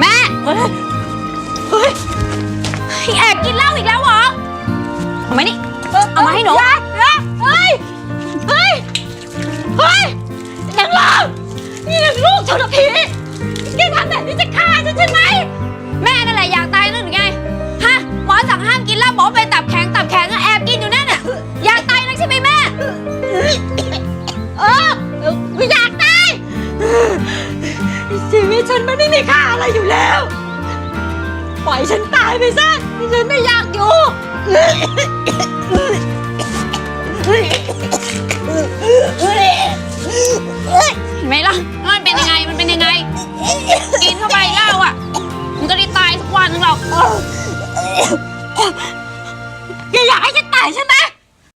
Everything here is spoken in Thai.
แม่ เฮ้ย เฮ้ยแอบกินเหล้าอีกแล้วเหรอเอามานี่ เอามาให้หนูเฮ้ย เฮ้ย เฮ้ยนางลามนี่นางลูกชนพีแฉันมันไม่มีค่าอะไรอยู่แล้ว ปล่อยฉันตายไปซะฉันไม่อยากอยู่ เห็นไหมล่ะมันเป็นยังไง มันเป็นยังไง กินเข้าไปเหล้าอะมันก็ได้ตายสักวันนึงหรอก แกอยากให้ฉันตายใช่ไหม